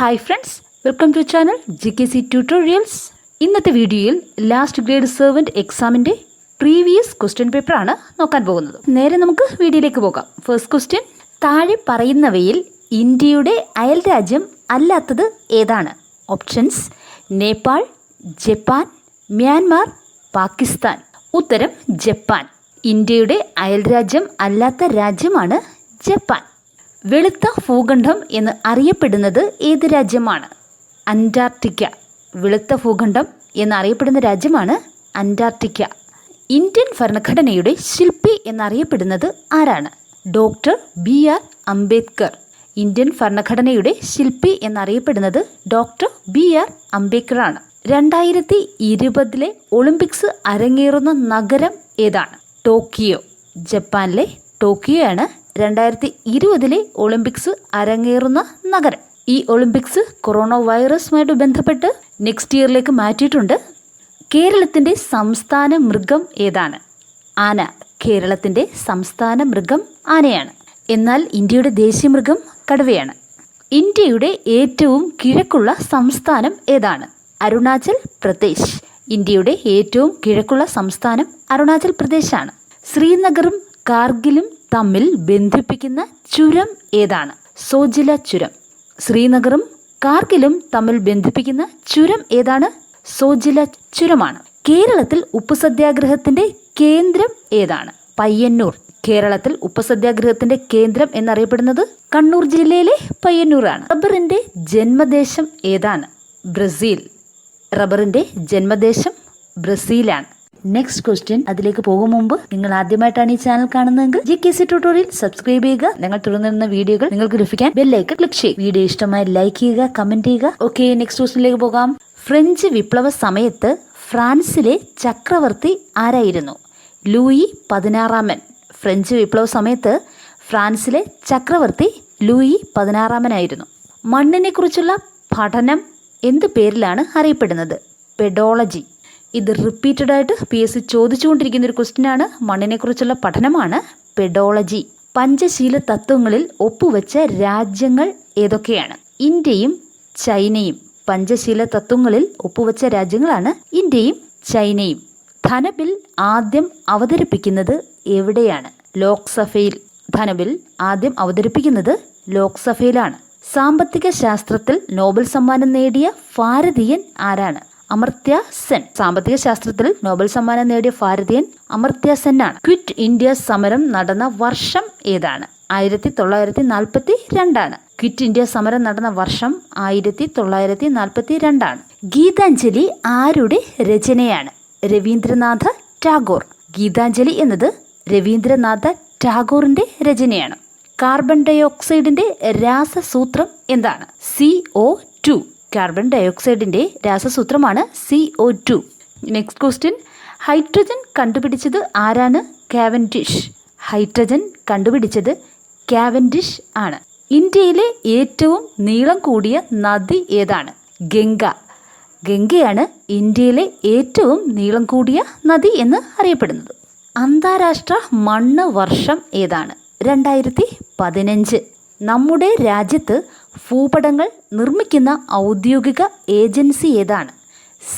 Hi friends welcome to channel G K C tutorials ഇന്നത്തെ വീഡിയോയിൽ last grade servant എക്സാമിന്റെ previous question പേപ്പറാണ് നോക്കാൻ പോകുന്നത്. നേരെ നമുക്ക് വീഡിയോയിലേക്ക് പോകാം. ഫസ്റ്റ് ക്വസ്റ്റ്യൻ താഴെ പറയുന്നവയിൽ ഇന്ത്യയുടെ അയൽ രാജ്യം അല്ലാത്തത് ഏതാണ്? Options Nepal Japan Myanmar Pakistan. ഉത്തരം ജപ്പാൻ. ഇന്ത്യയുടെ അയൽരാജ്യം അല്ലാത്ത രാജ്യമാണ് ജപ്പാൻ. വെളുത്ത ഭൂഖണ്ഡം എന്ന് അറിയപ്പെടുന്നത് ഏത് രാജ്യമാണ്? അന്റാർട്ടിക്ക. വെളുത്ത ഭൂഖണ്ഡം എന്നറിയപ്പെടുന്ന രാജ്യമാണ് അന്റാർട്ടിക്ക. ഇന്ത്യൻ ഭരണഘടനയുടെ ശില്പി എന്നറിയപ്പെടുന്നത് ആരാണ്? Doctor B R Ambedkar. Indian ഭരണഘടനയുടെ ശില്പി എന്നറിയപ്പെടുന്നത് ഡോക്ടർ ബി ആർ അംബേദ്കർ ആണ് രണ്ടായിരത്തി ഇരുപതിലെ ഒളിമ്പിക്സ് അരങ്ങേറുന്ന നഗരം ഏതാണ്? ടോക്കിയോ. ജപ്പാനിലെ ടോക്കിയോ ആണ് രണ്ടായിരത്തി ഇരുപതിലെ ഒളിമ്പിക്സ് അരങ്ങേറുന്ന നഗരം. ഈ ഒളിമ്പിക്സ് കൊറോണ വൈറസുമായിട്ട് ബന്ധപ്പെട്ട് നെക്സ്റ്റ് ഇയറിലേക്ക് മാറ്റിയിട്ടുണ്ട്. കേരളത്തിന്റെ സംസ്ഥാന മൃഗം ഏതാണ്? ആന കേരളത്തിന്റെ സംസ്ഥാന മൃഗം ആനയാണ്. എന്നാൽ ഇന്ത്യയുടെ ദേശീയ മൃഗം കടുവയാണ്. ഇന്ത്യയുടെ ഏറ്റവും കിഴക്കുള്ള സംസ്ഥാനം ഏതാണ്? അരുണാചൽ പ്രദേശ്. ഇന്ത്യയുടെ ഏറ്റവും കിഴക്കുള്ള സംസ്ഥാനം അരുണാചൽ പ്രദേശാണ്. ശ്രീനഗറും കാർഗിലും തമ്മിൽ ബന്ധിപ്പിക്കുന്ന ചുരം ഏതാണ്? സോജില ചുരം. ശ്രീനഗറും കാർഗിലും തമ്മിൽ ബന്ധിപ്പിക്കുന്ന ചുരം ഏതാണ്? സോജില ചുരമാണ്. കേരളത്തിൽ ഉപ്പുസത്യാഗ്രഹത്തിന്റെ കേന്ദ്രം ഏതാണ്? പയ്യന്നൂർ. കേരളത്തിൽ ഉപ്പുസത്യാഗ്രഹത്തിന്റെ കേന്ദ്രം എന്നറിയപ്പെടുന്നത് കണ്ണൂർ ജില്ലയിലെ പയ്യന്നൂറാണ് റബ്ബറിന്റെ ജന്മദേശം ഏതാണ്? ബ്രസീൽ. റബ്ബറിന്റെ ജന്മദേശം ബ്രസീലാണ്. നെക്സ്റ്റ് ക്വസ്റ്റ്യൻ അതിലേക്ക് പോകും മുമ്പ് നിങ്ങൾ ആദ്യമായിട്ടാണ് ഈ ചാനൽ കാണുന്നതെങ്കിൽ G K C tutorial subscribe ചെയ്യുക. ഞങ്ങൾ തുടർന്നിരുന്ന വീഡിയോകൾ നിങ്ങൾക്ക് ലഭിക്കാൻ ബെല്ലൈക്കൺ ക്ലിക്ക് ചെയ്യുക. വീഡിയോ ഇഷ്ടമായി ലൈക്ക് ചെയ്യുക കമന്റ് ചെയ്യുക. ഓക്കെ നെക്സ്റ്റ് ക്വസ്റ്റ്യനിലേക്ക് പോകാം. ഫ്രഞ്ച് വിപ്ലവ സമയത്ത് ഫ്രാൻസിലെ ചക്രവർത്തി ആരായിരുന്നു? ലൂയി പതിനാറാമൻ ഫ്രഞ്ച് വിപ്ലവ സമയത്ത് ഫ്രാൻസിലെ ചക്രവർത്തി ലൂയി പതിനാറാമനായിരുന്നു മണ്ണിനെ കുറിച്ചുള്ള പഠനം എന്ത് പേരിലാണ് അറിയപ്പെടുന്നത്? പെഡോളജി ഇത് റിപ്പീറ്റഡ് ആയിട്ട് പി എസ് സി ചോദിച്ചുകൊണ്ടിരിക്കുന്ന ഒരു ക്വസ്റ്റ്യൻ ആണ്. മണ്ണിനെക്കുറിച്ചുള്ള പഠനമാണ് പെഡോളജി പഞ്ചശീല തത്വങ്ങളിൽ ഒപ്പുവെച്ച രാജ്യങ്ങൾ ഏതൊക്കെയാണ്? ഇന്ത്യയും ചൈനയും. പഞ്ചശീല തത്വങ്ങളിൽ ഒപ്പുവെച്ച രാജ്യങ്ങളാണ് ഇന്ത്യയും ചൈനയും. ധനബിൽ ആദ്യം അവതരിപ്പിക്കുന്നത് എവിടെയാണ്? ലോക്സഭയിൽ. ധനബിൽ ആദ്യം അവതരിപ്പിക്കുന്നത് ലോക്സഭയിലാണ്. സാമ്പത്തിക ശാസ്ത്രത്തിൽ നോബൽ സമ്മാനം നേടിയ ഭാരതീയൻ ആരാണ്? അമർത്യ സെൻ. സാമ്പത്തിക ശാസ്ത്രത്തിൽ നോബൽ സമ്മാനം നേടിയ ഭാരതീയൻ അമർത്യ സെൻ ആണ് ക്വിറ്റ് ഇന്ത്യ സമരം നടന്ന വർഷം ഏതാണ്? ആയിരത്തി തൊള്ളായിരത്തി നാൽപ്പത്തി രണ്ടാണ് ക്വിറ്റ് ഇന്ത്യ സമരം നടന്ന വർഷം ആയിരത്തി തൊള്ളായിരത്തി നാൽപ്പത്തി രണ്ടാണ് ഗീതാഞ്ജലി ആരുടെ രചനയാണ്? രവീന്ദ്രനാഥ ടാഗോർ. ഗീതാഞ്ജലി എന്നത് രവീന്ദ്രനാഥ ടാഗോറിന്റെ രചനയാണ്. കാർബൺ ഡയോക്സൈഡിന്റെ രാസസൂത്രം എന്താണ്? C O two. കാർബൺ ഡയോക്സൈഡിന്റെ രാസസൂത്രമാണ് C O two next question hydrogen കണ്ടുപിടിച്ചത് ആരാണ്? കാവൻഡിഷ് ഹൈഡ്രജൻ കണ്ടുപിടിച്ചത് കാവൻഡിഷ് ആണ്. ഇന്ത്യയിലെ ഏറ്റവും നീളം കൂടിയ നദി ഏതാണ്? ഗംഗ. ഗംഗയാണ് ഇന്ത്യയിലെ ഏറ്റവും നീളം കൂടിയ നദി എന്ന് അറിയപ്പെടുന്നത്. അന്താരാഷ്ട്ര മണ്ണ് വർഷം ഏതാണ്? രണ്ടായിരത്തി പതിനഞ്ച്. നമ്മുടെ രാജ്യത്ത് ഭൂപടങ്ങൾ നിർമ്മിക്കുന്ന ഔദ്യോഗിക ഏജൻസി ഏതാണ്?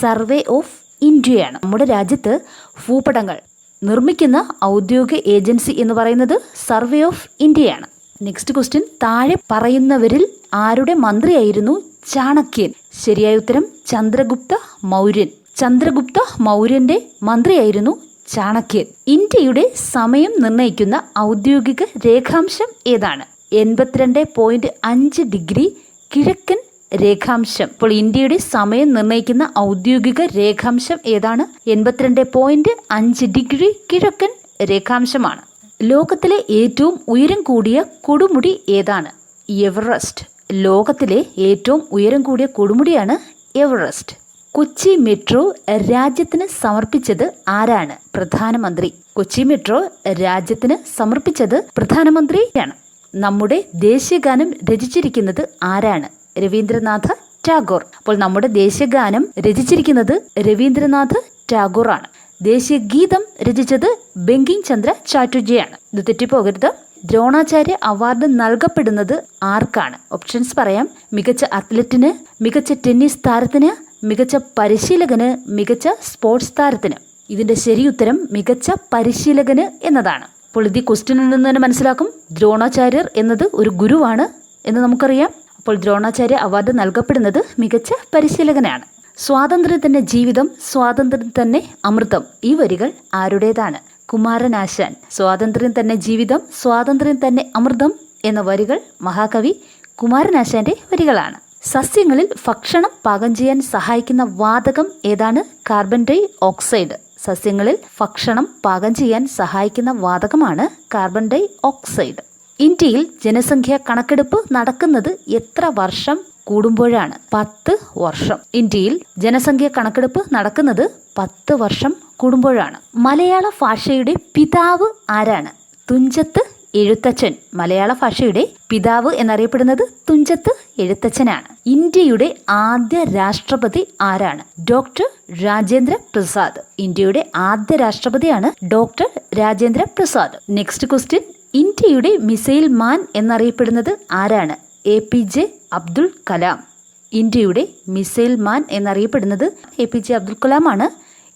സർവേ ഓഫ് ഇന്ത്യയാണ്. നമ്മുടെ രാജ്യത്ത് ഭൂപടങ്ങൾ നിർമ്മിക്കുന്ന ഔദ്യോഗിക ഏജൻസി എന്ന് പറയുന്നത് സർവേ ഓഫ് ഇന്ത്യയാണ്. നെക്സ്റ്റ് ക്വസ്റ്റ്യൻ താഴെ പറയുന്നവരിൽ ആരുടെ മന്ത്രിയായിരുന്നു ചാണക്യൻ? ശരിയായ ഉത്തരം ചന്ദ്രഗുപ്ത മൗര്യൻ. ചന്ദ്രഗുപ്ത മൗര്യന്റെ മന്ത്രിയായിരുന്നു ചാണക്യൻ. ഇന്ത്യയുടെ സമയം നിർണയിക്കുന്ന ഔദ്യോഗിക രേഖാംശം ഏതാണ്? എൺപത്തിരണ്ട് പോയിന്റ് അഞ്ച് ഡിഗ്രി കിഴക്കൻ രേഖാംശം. ഇപ്പോൾ ഇന്ത്യയുടെ സമയം നിർണയിക്കുന്ന ഔദ്യോഗിക രേഖാംശം ഏതാണ്? എൺപത്തിരണ്ട് പോയിന്റ് അഞ്ച് ഡിഗ്രി കിഴക്കൻ രേഖാംശമാണ്. ലോകത്തിലെ ഏറ്റവും ഉയരം കൂടിയ കൊടുമുടി ഏതാണ്? എവറസ്റ്റ്. ലോകത്തിലെ ഏറ്റവും ഉയരം കൂടിയ കൊടുമുടിയാണ് എവറസ്റ്റ്. കൊച്ചി മെട്രോ രാജ്യത്തിന് സമർപ്പിച്ചത് ആരാണ്? പ്രധാനമന്ത്രി. കൊച്ചി മെട്രോ രാജ്യത്തിന് സമർപ്പിച്ചത് പ്രധാനമന്ത്രിയാണ്. നമ്മുടെ ദേശീയഗാനം രചിച്ചിരിക്കുന്നത് ആരാണ്? രവീന്ദ്രനാഥ ടാഗോർ. അപ്പോൾ നമ്മുടെ ദേശീയഗാനം രചിച്ചിരിക്കുന്നത് രവീന്ദ്രനാഥ് ടാഗോർ ആണ് ദേശീയ ഗീതം രചിച്ചത് ബെങ്കിം ചന്ദ്ര ചാറ്റുജിയാണ്. ഇത് തെറ്റിപ്പോകരുത്. ദ്രോണാചാര്യ അവാർഡ് നൽകപ്പെടുന്നത് ആർക്കാണ്? ഓപ്ഷൻസ് പറയാം. മികച്ച അത്ലറ്റിന് മികച്ച ടെന്നീസ് താരത്തിന് മികച്ച പരിശീലകന് മികച്ച സ്പോർട്സ് താരത്തിന്. ഇതിന്റെ ശരിയുത്തരം മികച്ച പരിശീലകന് എന്നതാണ്. അപ്പോൾ ഇത് ക്വസ്റ്റ്യനിൽ നിന്ന് തന്നെ മനസ്സിലാക്കും. ദ്രോണാചാര്യർ എന്നത് ഒരു ഗുരുവാണ് എന്ന് നമുക്കറിയാം. അപ്പോൾ ദ്രോണാചാര്യ അവാർഡ് നൽകപ്പെടുന്നത് മികച്ച പരിശീലകനാണ്. സ്വാതന്ത്ര്യം തന്നെ ജീവിതം സ്വാതന്ത്ര്യം തന്നെ അമൃതം. ഈ വരികൾ ആരുടേതാണ്? കുമാരനാശാൻ. സ്വാതന്ത്ര്യം തന്നെ ജീവിതം സ്വാതന്ത്ര്യം തന്നെ അമൃതം എന്ന വരികൾ മഹാകവി കുമാരനാശാന്റെ വരികളാണ്. സസ്യങ്ങളിൽ ഭക്ഷണം പാകം ചെയ്യാൻ സഹായിക്കുന്ന വാതകം ഏതാണ്? Carbon dioxide. സസ്യങ്ങളിൽ ഭക്ഷണം പാകം ചെയ്യാൻ സഹായിക്കുന്ന വാതകമാണ് കാർബൺ ഡൈ ഓക്സൈഡ് ഇന്ത്യയിൽ ജനസംഖ്യ കണക്കെടുപ്പ് നടക്കുന്നത് എത്ര വർഷം കൂടുമ്പോഴാണ്? പത്ത് വർഷം. ഇന്ത്യയിൽ ജനസംഖ്യ കണക്കെടുപ്പ് നടക്കുന്നത് പത്ത് വർഷം കൂടുമ്പോഴാണ്. മലയാള ഭാഷയുടെ പിതാവ് ആരാണ്? തുഞ്ചത്ത് എഴുത്തച്ഛൻ മലയാള ഭാഷയുടെ പിതാവ് എന്നറിയപ്പെടുന്നത് തുഞ്ചത്ത് എഴുത്തച്ഛനാണ്. ഇന്ത്യയുടെ ആദ്യ രാഷ്ട്രപതി ആരാണ്? ഡോക്ടർ രാജേന്ദ്ര പ്രസാദ്. ഇന്ത്യയുടെ ആദ്യ രാഷ്ട്രപതിയാണ് doctor Rajendra Prasad. Next question ഇന്ത്യയുടെ മിസൈൽ മാൻ എന്നറിയപ്പെടുന്നത് ആരാണ്? A P J Abdul Kalam. ഇന്ത്യയുടെ മിസൈൽ മാൻ എന്നറിയപ്പെടുന്നത് എ പി ജെ അബ്ദുൽ കലാമാണ്.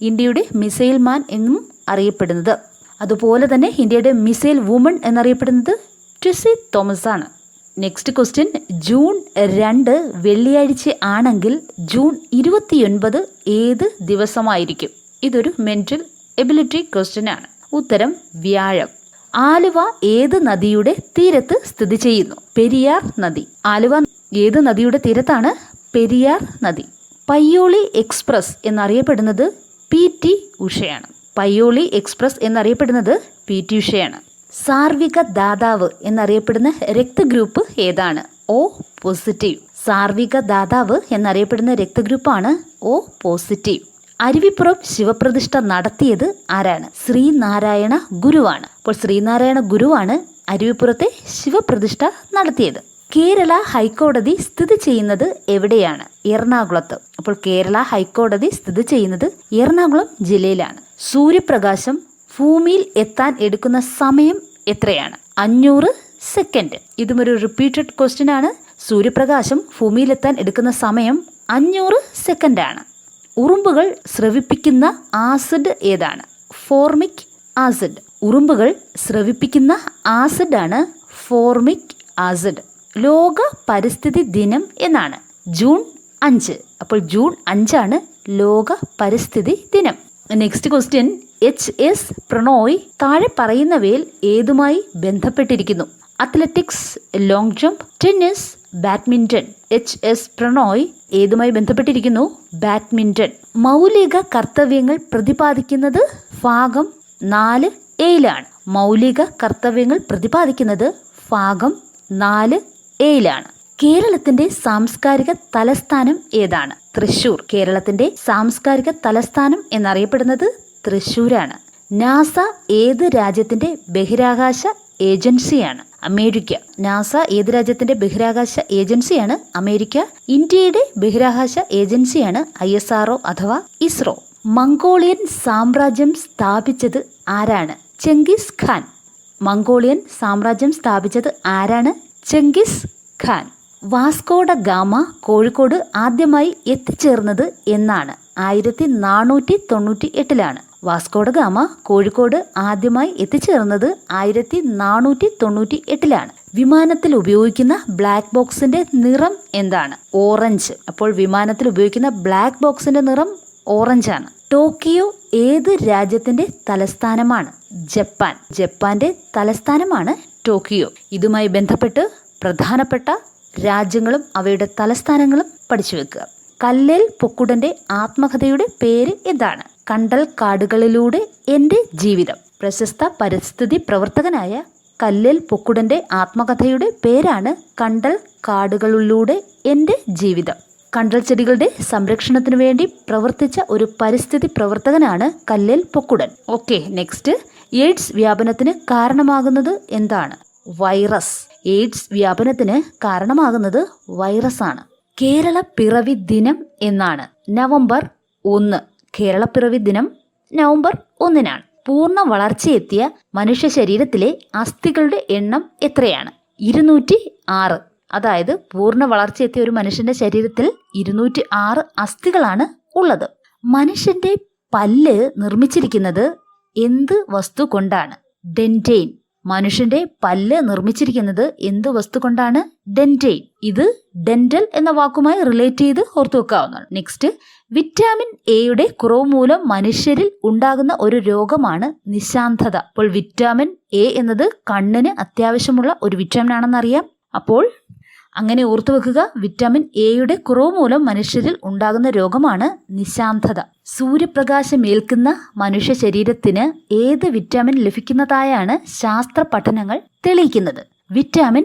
ഇന്ത്യയുടെ മിസൈൽ മാൻ എന്നും അറിയപ്പെടുന്നത്. അതുപോലെ തന്നെ ഇന്ത്യയുടെ മിസൈൽ വുമൺ എന്നറിയപ്പെടുന്നത് ട്രിസി തോമസ് ആണ് നെക്സ്റ്റ് ക്വസ്റ്റ്യൻ ജൂൺ രണ്ട് വെള്ളിയാഴ്ച ആണെങ്കിൽ ജൂൺ ഇരുപത്തിയൊൻപത് ഏത് ദിവസമായിരിക്കും? ഇതൊരു മെന്റൽ എബിലിറ്റി ക്വസ്റ്റ്യൻ ആണ്. ഉത്തരം വ്യാഴം. ആലുവ ഏത് നദിയുടെ തീരത്ത് സ്ഥിതി ചെയ്യുന്നു? പെരിയാർ നദി. ആലുവ ഏത് നദിയുടെ തീരത്താണ്? പെരിയാർ നദി. പയ്യോളി എക്സ്പ്രസ് എന്നറിയപ്പെടുന്നത് പി ടി ഉഷയാണ്. പയ്യോളി എക്സ്പ്രസ് എന്നറിയപ്പെടുന്നത് പി ടി ഉഷയാണ്. സാർവിക ദാതാവ് എന്നറിയപ്പെടുന്ന രക്തഗ്രൂപ്പ് ഏതാണ്? O positive. സാർവിക ദാതാവ് എന്നറിയപ്പെടുന്ന രക്തഗ്രൂപ്പാണ് ഓ പോസിറ്റീവ്. അരുവിപ്പുറം ശിവപ്രതിഷ്ഠ നടത്തിയത് ആരാണ്? ശ്രീനാരായണ ഗുരുവാണ്. അപ്പോൾ ശ്രീനാരായണ ഗുരുവാണ് അരുവിപ്പുറത്തെ ശിവപ്രതിഷ്ഠ നടത്തിയത്. കേരള ഹൈക്കോടതി സ്ഥിതി ചെയ്യുന്നത് എവിടെയാണ്? എറണാകുളത്ത്. അപ്പോൾ കേരള ഹൈക്കോടതി സ്ഥിതി ചെയ്യുന്നത് എറണാകുളം ജില്ലയിലാണ്. സൂര്യപ്രകാശം ഭൂമിയിൽ എത്താൻ എടുക്കുന്ന സമയം എത്രയാണ്? അഞ്ഞൂറ് സെക്കൻഡ് ഇതും ഒരു റിപ്പീറ്റഡ് ക്വസ്റ്റ്യൻ ആണ്. സൂര്യപ്രകാശം ഭൂമിയിലെത്താൻ എടുക്കുന്ന സമയം അഞ്ഞൂറ് സെക്കൻഡാണ് ഉറുമ്പുകൾ സ്രവിപ്പിക്കുന്ന ആസിഡ് ഏതാണ്? ഫോർമിക് ആസിഡ് ഉറുമ്പുകൾ സ്രവിപ്പിക്കുന്ന ആസിഡാണ് ഫോർമിക് ആസിഡ് ലോക പരിസ്ഥിതി ദിനം എന്നാണ്. ജൂൺ അഞ്ച്. അപ്പോൾ ജൂൺ അഞ്ചാണ് ലോക പരിസ്ഥിതി ദിനം. Next question H S Prannoy താഴെ പറയുന്നവയിൽ ഏതുമായി ബന്ധപ്പെട്ടിരിക്കുന്നു? Athletics long jump tennis badminton H S Prannoy ഏതുമായി ബന്ധപ്പെട്ടിരിക്കുന്നു? ബാഡ്മിന്റൺ മൗലിക കർത്തവ്യങ്ങൾ പ്രതിപാദിക്കുന്നത് ഭാഗം നാല് എയിലാണ് മൗലിക കർത്തവ്യങ്ങൾ പ്രതിപാദിക്കുന്നത് ഭാഗം നാല് എയിലാണ് കേരളത്തിന്റെ സാംസ്കാരിക തലസ്ഥാനം ഏതാണ്? തൃശൂർ കേരളത്തിന്റെ സാംസ്കാരിക തലസ്ഥാനം എന്നറിയപ്പെടുന്നത് തൃശൂരാണ് നാസ ഏത് രാജ്യത്തിന്റെ ബഹിരാകാശ ഏജൻസിയാണ്? അമേരിക്ക. നാസ ഏത് രാജ്യത്തിന്റെ ബഹിരാകാശ ഏജൻസിയാണ്? അമേരിക്ക. ഇന്ത്യയുടെ ബഹിരാകാശ ഏജൻസിയാണ് ഐ എസ് ആർഒ അഥവാ ഇസ്രോ. മംഗോളിയൻ സാമ്രാജ്യം സ്ഥാപിച്ചത് ആരാണ്? Genghis Khan. മംഗോളിയൻ സാമ്രാജ്യം സ്ഥാപിച്ചത് ആരാണ്? Genghis Khan. Vasco da Gama Kozhikode ആദ്യമായി എത്തിച്ചേർന്നത് എന്നാണ്. ആയിരത്തി നാനൂറ്റി തൊണ്ണൂറ്റി എട്ടിലാണ് വാസ്കോഡ ഗാമ കോഴിക്കോട് ആദ്യമായി എത്തിച്ചേർന്നത് ആയിരത്തി നാനൂറ്റി തൊണ്ണൂറ്റി എട്ടിലാണ് വിമാനത്തിൽ ഉപയോഗിക്കുന്ന ബ്ലാക്ക് ബോക്സിന്റെ നിറം എന്താണ്? ഓറഞ്ച്. അപ്പോൾ വിമാനത്തിൽ ഉപയോഗിക്കുന്ന ബ്ലാക്ക് ബോക്സിന്റെ നിറം ഓറഞ്ച് ആണ് ടോക്കിയോ ഏത് രാജ്യത്തിന്റെ തലസ്ഥാനമാണ്? ജപ്പാൻ. ജപ്പാന്റെ തലസ്ഥാനമാണ് ടോക്കിയോ. ഇതുമായി ബന്ധപ്പെട്ട് പ്രധാനപ്പെട്ട രാജ്യങ്ങളും അവയുടെ തലസ്ഥാനങ്ങളും പഠിച്ചു വെക്കുക. കല്ലേൽ പൊക്കുടന്റെ ആത്മകഥയുടെ പേര് എന്താണ് കണ്ടൽ കാടുകളിലൂടെ എന്റെ ജീവിതം. പ്രശസ്ത പരിസ്ഥിതി പ്രവർത്തകനായ കല്ലേൽ പൊക്കുടന്റെ ആത്മകഥയുടെ പേരാണ് കണ്ടൽ കാടുകളിലൂടെ എന്റെ ജീവിതം. കണ്ടൽ ചെടികളുടെ സംരക്ഷണത്തിനു വേണ്ടി പ്രവർത്തിച്ച ഒരു പരിസ്ഥിതി പ്രവർത്തകനാണ് Kallel Pokkudan. Okay next. AIDS വ്യാപനത്തിന് കാരണമാകുന്നത് എന്താണ്? വൈറസ്. എയ്ഡ്സ് വ്യാപനത്തിന് കാരണമാകുന്നത് വൈറസ് ആണ് കേരള പിറവി ദിനം എന്നാണ്. നവംബർ ഒന്ന്. കേരള പിറവി ദിനം നവംബർ ഒന്നിനാണ്. പൂർണ വളർച്ചയെത്തിയ മനുഷ്യ ശരീരത്തിലെ അസ്ഥികളുടെ എണ്ണം എത്രയാണ്? ഇരുന്നൂറ്റി ആറ് അതായത് പൂർണ വളർച്ചയെത്തിയ ഒരു മനുഷ്യന്റെ ശരീരത്തിൽ ഇരുന്നൂറ്റി ആറ് അസ്ഥികളാണ് ഉള്ളത്. മനുഷ്യന്റെ പല്ല് നിർമ്മിച്ചിരിക്കുന്നത് എന്ത് വസ്തു കൊണ്ടാണ്? ഡെന്റെയിൻ മനുഷ്യന്റെ പല്ല് നിർമ്മിച്ചിരിക്കുന്നത് എന്ത് വസ്തു കൊണ്ടാണ് ഡെന്റൈൻ ഇത് ഡെന്റൽ എന്ന വാക്കുമായി റിലേറ്റ് ചെയ്ത് ഓർത്തു വെക്കാവുന്നതാണ്. നെക്സ്റ്റ് വിറ്റാമിൻ എയുടെ കുറവ് മൂലം മനുഷ്യരിൽ ഉണ്ടാകുന്ന ഒരു രോഗമാണ് നിശാന്തത. അപ്പോൾ വിറ്റാമിൻ എ എന്നത് കണ്ണിന് അത്യാവശ്യമുള്ള ഒരു വിറ്റാമിൻ ആണെന്നറിയാം. അപ്പോൾ അങ്ങനെ ഓർത്തു വെക്കുക വിറ്റാമിൻ എയുടെ കുറവ് മൂലം മനുഷ്യരിൽ ഉണ്ടാകുന്ന രോഗമാണ് നിശാന്തത. സൂര്യപ്രകാശം ഏൽക്കുന്ന മനുഷ്യ ശരീരത്തിന് ഏത് വിറ്റാമിൻ ലഭിക്കുന്നതായാണ് ശാസ്ത്ര പഠനങ്ങൾ തെളിയിക്കുന്നത്. വിറ്റാമിൻ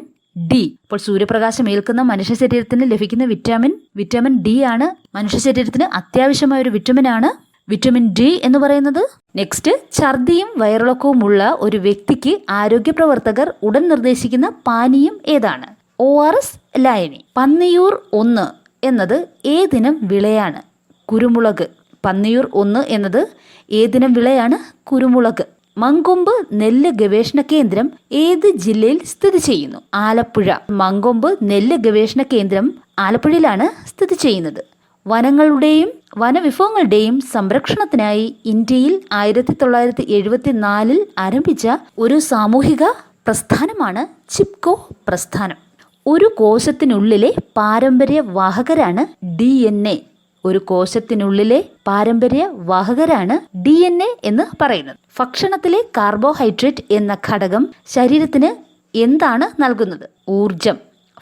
ഡി അപ്പോൾ സൂര്യപ്രകാശം ഏൽക്കുന്ന മനുഷ്യ ശരീരത്തിന് ലഭിക്കുന്ന വിറ്റാമിൻ വിറ്റാമിൻ ഡി ആണ്. മനുഷ്യ ശരീരത്തിന് അത്യാവശ്യമായ ഒരു വിറ്റാമിൻ ആണ്. വിറ്റമിൻ ഡി എന്ന് പറയുന്നത് നെക്സ്റ്റ് ഛർദിയും വയറിളക്കവുമുള്ള ഒരു വ്യക്തിക്ക് ആരോഗ്യ പ്രവർത്തകർ ഉടൻ നിർദ്ദേശിക്കുന്ന പാനീയം ഏതാണ്? ഒ ആർ എസ് ലായനി പന്നിയൂർ ഒന്ന് എന്നത് ഏതിനം വിളയാണ് കുരുമുളക്. പന്നിയൂർ ഒന്ന് എന്നത് ഏതിനം വിളയാണ് കുരുമുളക്. മങ്കൊമ്പ് നെല്ല് ഗവേഷണ കേന്ദ്രം ഏത് ജില്ലയിൽ സ്ഥിതി ചെയ്യുന്നു? ആലപ്പുഴ. മങ്കൊമ്പ് നെല്ല് ഗവേഷണ കേന്ദ്രം ആലപ്പുഴയിലാണ് സ്ഥിതി ചെയ്യുന്നത്. വനങ്ങളുടെയും വനവിഭവങ്ങളുടെയും സംരക്ഷണത്തിനായി ഇന്ത്യയിൽ ആയിരത്തി തൊള്ളായിരത്തി എഴുപത്തി നാലിൽ ആരംഭിച്ച ഒരു സാമൂഹിക പ്രസ്ഥാനമാണ് ചിപ്കോ പ്രസ്ഥാനം. ഒരു കോശത്തിനുള്ളിലെ പാരമ്പര്യ വാഹകരാണ് ഡി എൻ എ. ഒരു കോശത്തിനുള്ളിലെ പാരമ്പര്യ വാഹകരാണ് ഡി എൻ എ എന്ന് പറയുന്നത്. ഭക്ഷണത്തിലെ കാർബോഹൈഡ്രേറ്റ് എന്ന ഘടകം ശരീരത്തിന് എന്താണ് നൽകുന്നത്? ഊർജം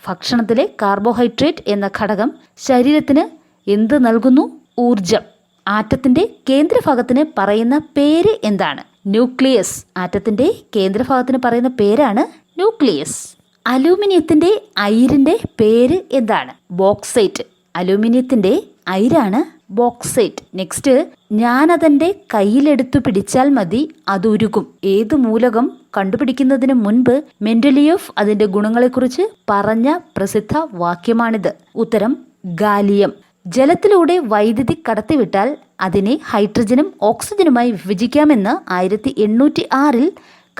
ഭക്ഷണത്തിലെ കാർബോഹൈഡ്രേറ്റ് എന്ന ഘടകം ശരീരത്തിന് എന്ത് നൽകുന്നു? ഊർജം ആറ്റത്തിന്റെ കേന്ദ്രഭാഗത്തിന് പറയുന്ന പേര് എന്താണ്? ന്യൂക്ലിയസ്. ആറ്റത്തിന്റെ കേന്ദ്രഭാഗത്തിന് പറയുന്ന പേരാണ് ന്യൂക്ലിയസ്. അലൂമിനിയത്തിന്റെ അയിരിന്റെ പേര് എന്താണ്? ബോക്സൈറ്റ്. അലൂമിനിയത്തിന്റെ അയിരാണ് ബോക്സൈറ്റ്. നെക്സ്റ്റ് ഞാനതെന്റെ കയ്യിലെടുത്തു പിടിച്ചാൽ മതി അതുരുകും. ഏത് മൂലകം കണ്ടുപിടിക്കുന്നതിന് മുൻപ് മെന്റലിയോഫ് അതിന്റെ ഗുണങ്ങളെക്കുറിച്ച് പറഞ്ഞ പ്രസിദ്ധ വാക്യമാണിത്. ഉത്തരം ഗാലിയം. ജലത്തിലൂടെ വൈദ്യുതി കടത്തിവിട്ടാൽ അതിനെ ഹൈഡ്രജനും ഓക്സിജനുമായി വിഭജിക്കാമെന്ന് ആയിരത്തി എണ്ണൂറ്റി ആറിൽ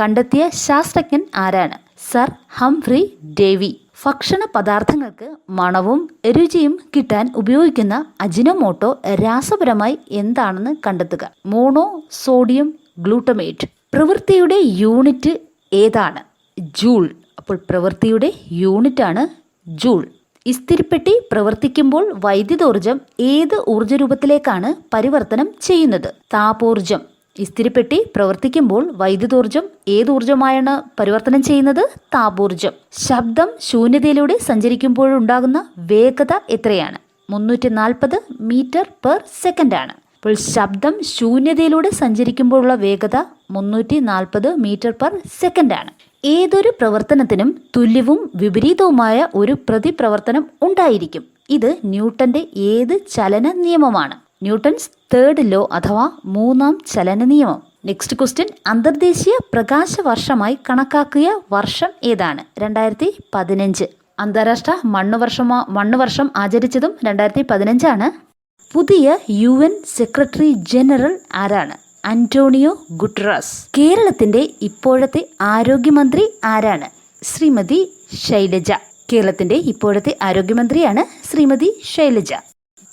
കണ്ടെത്തിയ ശാസ്ത്രജ്ഞൻ ആരാണ്? Sir Humphry Davy. ഭക്ഷണ പദാർത്ഥങ്ങൾക്ക് മണവും രുചിയും കിട്ടാൻ ഉപയോഗിക്കുന്ന അജിനോമോട്ടോ രാസപരമായി എന്താണെന്ന് കണ്ടെത്തുക. Mono sodium glutamate. പ്രവൃത്തിയുടെ യൂണിറ്റ് ഏതാണ്? ജൂൾ. അപ്പോൾ പ്രവൃത്തിയുടെ യൂണിറ്റാണ് ജൂൾ. ഇസ്തിരിപ്പെട്ടി പ്രവർത്തിക്കുമ്പോൾ വൈദ്യുതോർജം ഏത് ഊർജരൂപത്തിലേക്കാണ് പരിവർത്തനം ചെയ്യുന്നത്? താപോർജം ഇസ്തിരിപ്പെട്ടി പ്രവർത്തിക്കുമ്പോൾ വൈദ്യുതോർജം ഏതൂർജമായാണ് പരിവർത്തനം ചെയ്യുന്നത്? താപോർജം ശബ്ദം ശൂന്യതയിലൂടെ സഞ്ചരിക്കുമ്പോഴുണ്ടാകുന്ന വേഗത എത്രയാണ്? മുന്നൂറ്റി നാൽപ്പത് മീറ്റർ പെർ ആണ് അപ്പോൾ ശബ്ദം ശൂന്യതയിലൂടെ സഞ്ചരിക്കുമ്പോഴുള്ള വേഗത മുന്നൂറ്റി നാൽപ്പത് മീറ്റർ പെർ ആണ് ഏതൊരു പ്രവർത്തനത്തിനും തുല്യവും വിപരീതവുമായ ഒരു പ്രതിപ്രവർത്തനം ഉണ്ടായിരിക്കും. ഇത് ന്യൂട്ടന്റെ ഏത് ചലന നിയമമാണ്? ന്യൂട്ടൺസ് തേർഡ് ലോ അഥവാ മൂന്നാം ചലന നിയമം. നെക്സ്റ്റ് ക്വസ്റ്റ്യൻ അന്തർദേശീയ പ്രകാശ വർഷമായി കണക്കാക്കിയ വർഷം ഏതാണ്? രണ്ടായിരത്തി പതിനഞ്ച് അന്താരാഷ്ട്ര മണ്ണ് വർഷമാ മണ്ണ് വർഷം ആചരിച്ചതും രണ്ടായിരത്തി പതിനഞ്ചാണ് പുതിയ യു എൻ സെക്രട്ടറി ജനറൽ ആരാണ്? അന്റോണിയോ ഗുട്രാസ് കേരളത്തിന്റെ ഇപ്പോഴത്തെ ആരോഗ്യമന്ത്രി ആരാണ്? ശ്രീമതി ശൈലജ. കേരളത്തിന്റെ ഇപ്പോഴത്തെ ആരോഗ്യമന്ത്രിയാണ് ശ്രീമതി ശൈലജ.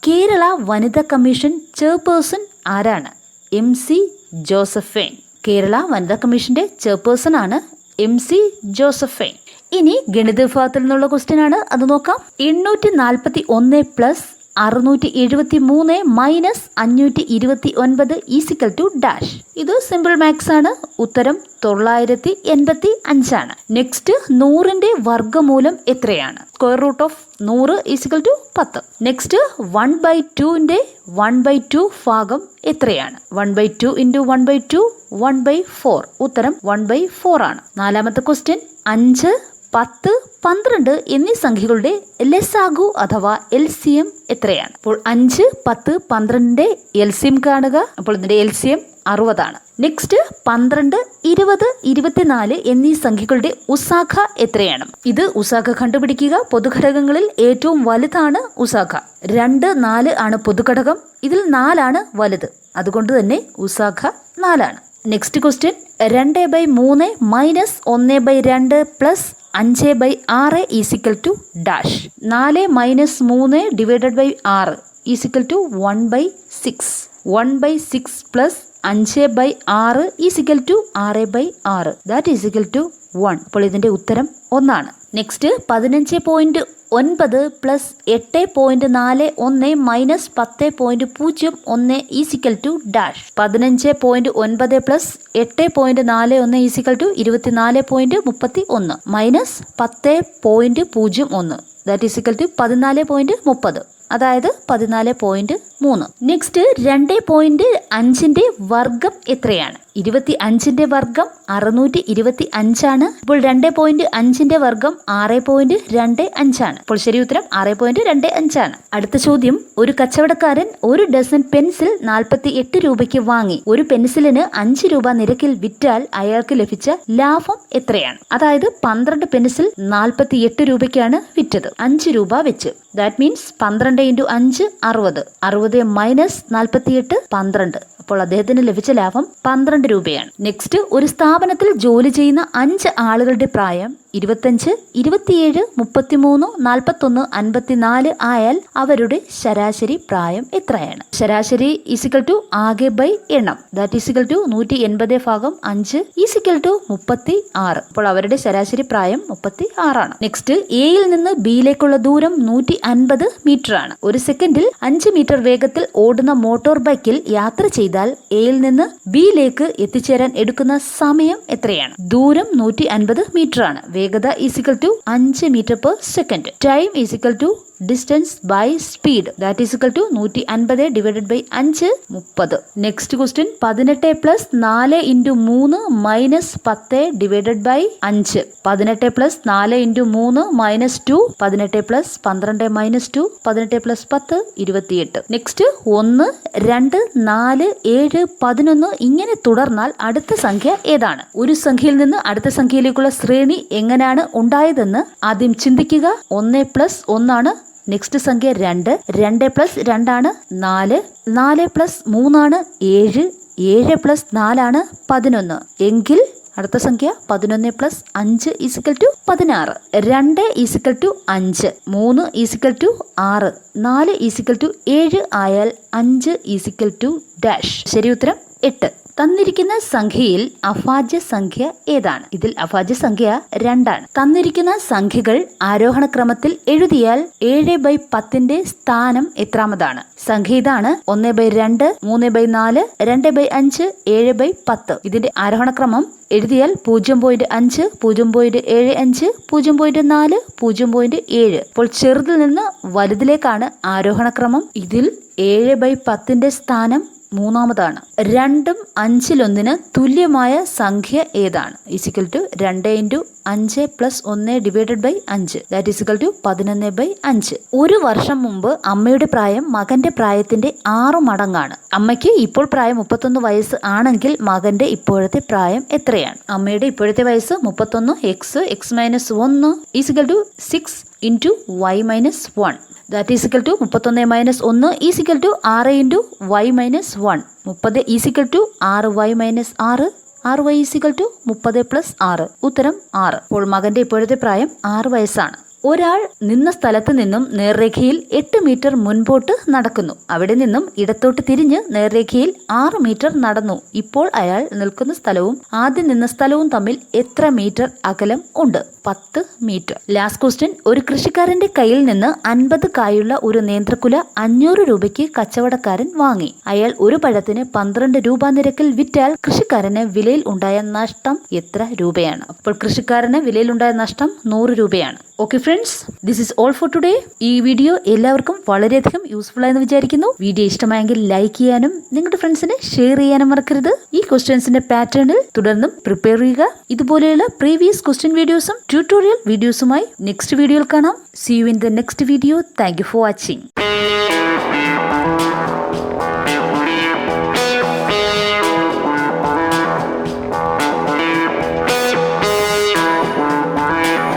കേരള വനിതാ കമ്മീഷൻ ചെയർപേഴ്സൺ ആരാണ്? M C Josephine. കേരള വനിതാ കമ്മീഷന്റെ ചെയർപേഴ്സൺ ആണ് എം സി ജോസഫൈൻ. ഇനി ഗണിത വിഭാഗത്തിൽ നിന്നുള്ള ക്വസ്റ്റ്യൻ ആണ്. അത് നോക്കാം. എണ്ണൂറ്റി നാൽപ്പത്തി ഒന്ന് പ്ലസ് അറുന്നൂറ്റി എഴുപത്തി മൂന്ന് മൈനസ് അഞ്ഞൂറ്റി ഇരുപത്തി ഒൻപത് ഈസിക്കൽ ടു ഡാഷ്. ഇത് സിമ്പിൾ മാത്സ് ആണ്. ഉത്തരം തൊള്ളായിരത്തി എൺപത്തി അഞ്ചാണ് നെക്സ്റ്റ് നൂറിന്റെ വർഗമൂലം എത്രയാണ്? സ്ക്വയർ റൂട്ട് ഓഫ് നൂറ് ഈസിക്കൽ ടു പത്ത്. നെക്സ്റ്റ് വൺ ബൈ ടുവിന്റെ വൺ ബൈ ടു ഭാഗം എത്രയാണ്? One by two into one by two one by four. ഉത്തരം വൺ ബൈ ഫോർ ആണ്. നാലാമത്തെ ക്വസ്റ്റ്യൻ അഞ്ച് പത്ത് പന്ത്രണ്ട് എന്നീ സംഖ്യകളുടെ ലെസാഗു അഥവാ എൽ സി എം എത്രയാണ്? അപ്പോൾ അഞ്ച് പത്ത് പന്ത്രണ്ടിന്റെ എൽ സി എം കാണുക. അപ്പോൾ ഇതിന്റെ എൽ സി എം അറുപതാണ്. നെക്സ്റ്റ് പന്ത്രണ്ട് ഇരുപത് ഇരുപത്തിനാല് എന്നീ സംഖ്യകളുടെ ഉസാഖ എത്രയാണ്? ഇത് ഉസാഖ കണ്ടുപിടിക്കുക. പൊതുഘടകങ്ങളിൽ ഏറ്റവും വലുതാണ് ഉസാഖ. രണ്ട് നാല് ആണ് പൊതുഘടകം. ഇതിൽ നാലാണ് വലുത്. അതുകൊണ്ട് തന്നെ ഉസാഖ നാലാണ്. നെക്സ്റ്റ് ക്വസ്റ്റ്യൻ രണ്ട് ബൈ മൂന്ന് മൈനസ് ഒന്ന് ബൈ രണ്ട് പ്ലസ് അഞ്ച് ബൈ ആറ് ഈസിക്കൽ ടു ഡാഷ് നാല് മൈനസ് മൂന്ന് ഡിവൈഡഡ് ബൈ ആറ് is equal to one by six one by six plus അഞ്ച് ബൈ ആറ് ഈസിക്കൽ ടു ആറ് ബൈ ആറ്. That is equal to one അപ്പോൾ ഇതിന്റെ ഉത്തരം ഒന്നാണ്. നെക്സ്റ്റ് പതിനഞ്ച് പോയിന്റ് ഒൻപത് പ്ലസ് എട്ട് പോയിന്റ് നാല് ഒന്ന് മൈനസ് പത്ത് പോയിന്റ് പൂജ്യം ഒന്ന് ഈസിക്കൽ ടു ഡാഷ് പതിനഞ്ച് പോയിന്റ് ഒൻപത് പ്ലസ് എട്ട് പോയിന്റ് നാല് ഒന്ന് ഈസിക്കൽ ടു ഇരുപത്തിനാല് പോയിന്റ് മുപ്പത്തി ഒന്ന് മൈനസ് പത്ത് പോയിന്റ് പൂജ്യം ഒന്ന്. ദാറ്റ് ഈസിക്കൽ ടു പതിനാല് പോയിന്റ് മുപ്പത്. അതായത് പതിനാല് പോയിന്റ് മൂന്ന്. നെക്സ്റ്റ് രണ്ട് പോയിന്റ് അഞ്ചിന്റെ വർഗം എത്രയാണ്? ഇരുപത്തി അഞ്ചിന്റെ വർഗം അറുന്നൂറ്റി ഇരുപത്തി അഞ്ചാണ് ഇപ്പോൾ രണ്ട് പോയിന്റ് അഞ്ചിന്റെ വർഗം ആറ് പോയിന്റ് രണ്ട് അഞ്ചാണ്. അപ്പോൾ ശരി ഉത്തരം ആറ് പോയിന്റ് രണ്ട് അഞ്ചാണ്. അടുത്ത ചോദ്യം. ഒരു കച്ചവടക്കാരൻ ഒരു ഡസൻ പെൻസിൽ നാൽപ്പത്തി എട്ട് രൂപയ്ക്ക് വാങ്ങി. ഒരു പെൻസിലിന് അഞ്ച് രൂപ നിരക്കിൽ വിറ്റാൽ അയാൾക്ക് ലഭിച്ച ലാഭം എത്രയാണ്? അതായത് പന്ത്രണ്ട് പെൻസിൽ നാൽപ്പത്തി എട്ട് രൂപയ്ക്കാണ് വിറ്റത്. അഞ്ച് രൂപ വെച്ച്. ദാറ്റ് മീൻസ് പന്ത്രണ്ട് ഇന്റു അഞ്ച് അറുപത്. അറുപത് മൈനസ് നാൽപ്പത്തിയെട്ട് പന്ത്രണ്ട്. അപ്പോൾ അദ്ദേഹത്തിന് ലഭിച്ച ലാഭം പന്ത്രണ്ട് രൂപയാണ്. നെക്സ്റ്റ് ഒരു സ്ഥാപനത്തിൽ ജോലി ചെയ്യുന്ന അഞ്ച് ആളുകളുടെ പ്രായം ഇരുപത്തഞ്ച് ഇരുപത്തിയേഴ് മുപ്പത്തിമൂന്ന് നാൽപ്പത്തൊന്ന് അൻപത്തിനാല് ആയാൽ അവരുടെ ശരാശരി പ്രായം എത്രയാണ്? ശരാശരി ഈസിക്കൽ ടു ആകെ ബൈ എണ്ണം. ദാറ്റ് ഈസിക്കൽ ടു നൂറ്റി എൺപത് ഭാഗം അഞ്ച് ഈസിക്കൽ ടു മുപ്പത്തി ആറ് അപ്പോൾ അവരുടെ ശരാശരി പ്രായം മുപ്പത്തി ആറാണ് നെക്സ്റ്റ് എയിൽ നിന്ന് ബിയിലേക്കുള്ള ദൂരം നൂറ്റി അൻപത് മീറ്റർ ആണ്. ഒരു സെക്കൻഡിൽ അഞ്ച് മീറ്റർ വേഗത്തിൽ ഓടുന്ന മോട്ടോർ ബൈക്കിൽ യാത്ര ചെയ്താൽ എയിൽ നിന്ന് ബിയിലേക്ക് എത്തിച്ചേരാൻ എടുക്കുന്ന സമയം എത്രയാണ്? ദൂരം നൂറ്റി അൻപത് മീറ്റർ ആണ്. വേഗത ഈസിക്കൽ ടു അഞ്ച് metre per second time is equal to distance by speed that is equal to നൂറ്റി അൻപത് ഡിവൈഡഡ് ബൈ അഞ്ച് മുപ്പത്. നെക്സ്റ്റ് ക്വസ്റ്റ്യൻ പതിനെട്ട് പ്ലസ് നാല് ഇന്റു മൂന്ന് മൈനസ് പത്ത് ഡിവൈഡഡ് ബൈ അഞ്ച്. പതിനെട്ട് പ്ലസ് നാല് ഇന്റു മൂന്ന് മൈനസ് ടു പതിനെട്ട് പ്ലസ് പന്ത്രണ്ട് മൈനസ് ടു പതിനെട്ട് പ്ലസ് പത്ത് ഇരുപത്തിയെട്ട്. നെക്സ്റ്റ് ഒന്ന് രണ്ട് നാല് ഏഴ് പതിനൊന്ന് ഇങ്ങനെ തുടർന്നാൽ അടുത്ത സംഖ്യ ഏതാണ്? ഒരു സംഖ്യയിൽ നിന്ന് അടുത്ത സംഖ്യയിലേക്കുള്ള ശ്രേണി എങ്ങനെയാണ് ഉണ്ടായതെന്ന് ആദ്യം ചിന്തിക്കുക. ഒന്ന് പ്ലസ് ഒന്നാണ് നെക്സ്റ്റ് സംഖ്യ രണ്ട്. രണ്ട് പ്ലസ് രണ്ടാണ് നാല്. നാല് പ്ലസ് മൂന്നാണ് ഏഴ്. ഏഴ് പ്ലസ് നാലാണ് പതിനൊന്ന്. എങ്കിൽ അടുത്ത സംഖ്യ പതിനൊന്ന് പ്ലസ് അഞ്ച് ഈസിക്കൽ ടു പതിനാറ്. രണ്ട് ഈസിക്കൽ ടു അഞ്ച്. മൂന്ന് ഈസിക്കൽ ടു ആറ്. നാല് ഈസിക്കൽ ടു ഏഴ് ആയാൽ അഞ്ച് ഈസിക്കൽ ടു ഡാഷ് ശരി ഉത്തരം എട്ട്. തന്നിരിക്കുന്ന സംഖ്യയിൽ അഭാജ്യ സംഖ്യ ഏതാണ്? ഇതിൽ അഭാജ്യ സംഖ്യ രണ്ടാണ്. തന്നിരിക്കുന്ന സംഖ്യകൾ ആരോഹണ ക്രമത്തിൽ എഴുതിയാൽ ഏഴ് ബൈ പത്തിന്റെ സ്ഥാനം എത്രാമതാണ്? സംഖ്യ ഇതാണ് ഒന്ന് ബൈ രണ്ട് മൂന്ന് ബൈ നാല് രണ്ട് ബൈ അഞ്ച് ഏഴ് ബൈ പത്ത്. ഇതിന്റെ ആരോഹണ ക്രമം എഴുതിയാൽ പൂജ്യം പോയിന്റ് അഞ്ച് പൂജ്യം പോയിന്റ് ഏഴ് അഞ്ച് പൂജ്യം പോയിന്റ് നാല് പൂജ്യം പോയിന്റ് ഏഴ്. അപ്പോൾ ചെറുതിൽ നിന്ന് വലുതിലേക്കാണ് ആരോഹണ ക്രമം ഇതിൽ ഏഴ് ബൈ പത്തിന്റെ സ്ഥാനം മൂന്നാമതാണ്. രണ്ടും അഞ്ചിലൊന്നിന് തുല്യമായ സംഖ്യ ഏതാണ്? ഈസിക്കൽ ടു രണ്ട് ഇന്റു അഞ്ച് പ്ലസ് ഒന്ന് ഡിവൈഡഡ് ബൈ അഞ്ച്. ദാറ്റ് ഈസിക്കൽ ടു പതിനൊന്ന് ബൈ അഞ്ച്. ഒരു വർഷം മുമ്പ് അമ്മയുടെ പ്രായം മകന്റെ പ്രായത്തിന്റെ ആറു മടങ്ങാണ്. അമ്മയ്ക്ക് ഇപ്പോൾ പ്രായം മുപ്പത്തൊന്ന് വയസ്സ് ആണെങ്കിൽ മകന്റെ ഇപ്പോഴത്തെ പ്രായം എത്രയാണ്? അമ്മയുടെ ഇപ്പോഴത്തെ വയസ്സ് മുപ്പത്തൊന്ന് എക്സ് എക്സ് മൈനസ് ഒന്ന് is equal to six into Y minus one that is equal to മുപ്പത്തൊന്ന് മൈനസ് ഒന്ന് ഈസിക്കൽ ടു ആറ് ഇന്റു വൈ മൈനസ് വൺ മുപ്പത് ഈസിക്കൽ ടു ആറ് വൈ മൈനസ് ആറ്. ആറ് വൈ ഈസിക്കൽ ടു മുപ്പത് പ്ലസ് ആറ്. ഉത്തരം ആറ്. അപ്പോൾ മകന്റെ ഇപ്പോഴത്തെ പ്രായം ആറ് വയസ്സാണ്. ഒരാൾ നിന്ന സ്ഥലത്ത് നിന്നും നേർരേഖയിൽ എട്ട് മീറ്റർ മുൻപോട്ട് നടക്കുന്നു. അവിടെ നിന്നും ഇടത്തോട്ട് തിരിഞ്ഞ് നേർരേഖയിൽ ആറ് മീറ്റർ നടന്നു. ഇപ്പോൾ അയാൾ നിൽക്കുന്ന സ്ഥലവും ആദ്യം നിന്ന സ്ഥലവും തമ്മിൽ എത്ര മീറ്റർ അകലം ഉണ്ട്? പത്ത് മീറ്റർ. Last question. ഒരു കൃഷിക്കാരന്റെ കയ്യിൽ നിന്ന് അൻപത് കായുള്ള ഒരു നേന്ത്രക്കുല അഞ്ഞൂറ് രൂപയ്ക്ക് കച്ചവടക്കാരൻ വാങ്ങി. അയാൾ ഒരു പഴത്തിന് പന്ത്രണ്ട് രൂപ നിരക്കിൽ വിറ്റാൽ കൃഷിക്കാരന് വിലയിൽ ഉണ്ടായ നഷ്ടം എത്ര രൂപയാണ്? അപ്പോൾ കൃഷിക്കാരന് വിലയിൽ ഉണ്ടായ നഷ്ടം നൂറ് രൂപയാണ്. Okay friends this is all for today ഈ വീഡിയോ എല്ലാവർക്കും വളരെയധികം യൂസ്ഫുൾ ആയെന്ന് വിചാരിക്കുന്നു. വീഡിയോ ഇഷ്ടമായെങ്കിൽ ലൈക്ക് ചെയ്യാനും നിങ്ങളുടെ ഫ്രണ്ട്സിന് ഷെയർ ചെയ്യാനും മറക്കരുത്. ഈ ക്വസ്റ്റ്യൻസിന്റെ പാറ്റേണിൽ തുടർന്നും പ്രിപ്പയർ ചെയ്യുക. ഇതുപോലെയുള്ള പ്രീവിയസ് ക്വസ്റ്റ്യൻ വീഡിയോസും ട്യൂട്ടോറിയൽ വീഡിയോസുമായി നെക്സ്റ്റ് വീഡിയോയിൽ കാണാം. See you in the next video thank for watching